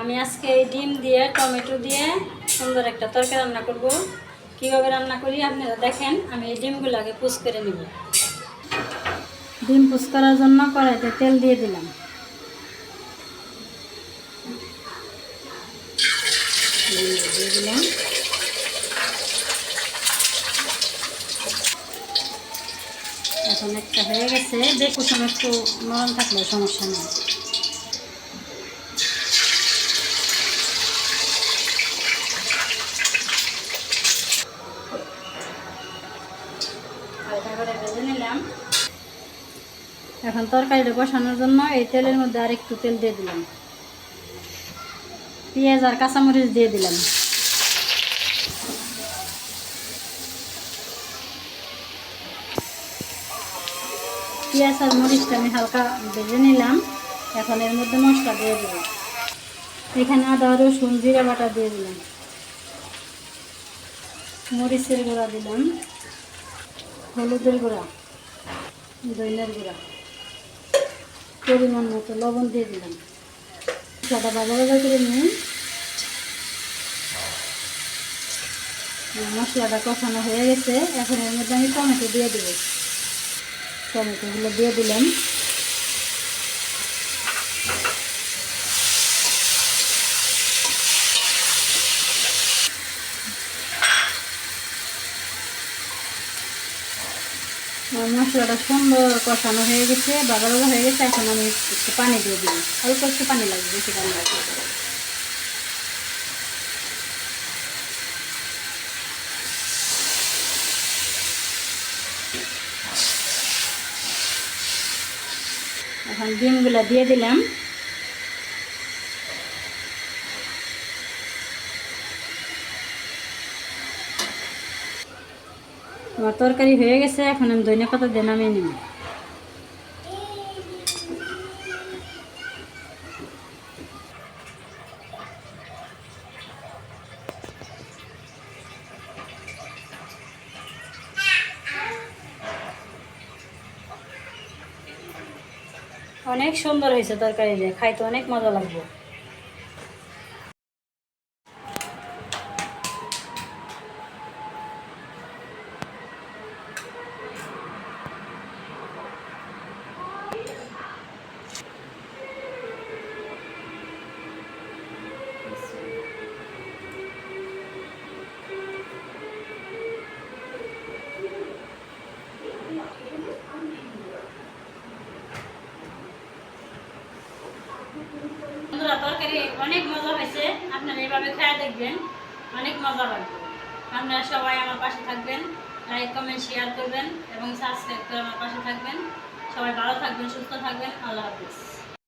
আমি আজকে এই ডিম দিয়ে, টমেটো দিয়ে সুন্দর একটা তরকারি রান্না করব। কীভাবে রান্না করি আপনারা দেখেন, আমি এই ডিমগুলো আগে পুষ করে নেব। ডিম পুষ করার জন্য কড়াইতে তেল দিয়ে দিলাম। এখন একটা হয়ে গেছে দেখো সময় একটু নরম থাকলে সমস্যা নেই হালকা নিলাম এখন তরকারিটা বসানোর জন্য এই তেলের মধ্যে আর একটু তেল দিয়ে দিলাম। পেঁয়াজ আর কাঁচামরিচ দিয়ে দিলাম। পেঁয়াজ আর মরিচটা আমি হালকা ভেজে নিলাম। এখন এর মধ্যে মশলা দিয়ে দেবো এখানে আদা, রসুন, জিরা বাটা দিয়ে দিলাম। মরিচের গুঁড়া দিলাম। হলুদের গুঁড়া। দইনের গুঁড়া। পরিমাণ মতো লবণ দিয়ে দিলাম। সাদা ভাজা করে নিয়ে মশলাটা কষানো হয়ে গেছে। এখন এর মধ্যে আমি টমেটো দিয়ে দেবো। টমেটোগুলো দিয়ে দিলাম। মশলাটা সুন্দর কষানো হয়ে গেছে বাবা হয়ে গেছে, এখন আমি একটু পানি দিয়ে দিই অল্প একটু পানি লাগবে, বেশি পানি লাগবে। এখন ডিমগুলো দিয়ে দিলাম আমার তরকারি হয়ে গেছে, এখন আমি ধনিয়া পাতা দিয়ে নামিয়ে নিব। অনেক সুন্দর হয়েছে তরকারি দিয়ে, খাইতে অনেক মজা লাগবে। তরকারি অনেক মজা হয়েছে। আপনারা এইভাবে খেয়ে দেখবেন, অনেক মজা লাগবে আপনারা সবাই আমার পাশে থাকবেন লাইক কমেন্ট শেয়ার করবেন এবং সাবস্ক্রাইব করে আমার পাশে থাকবেন। সবাই ভালো থাকবেন, সুস্থ থাকবেন। আল্লাহ হাফিজ।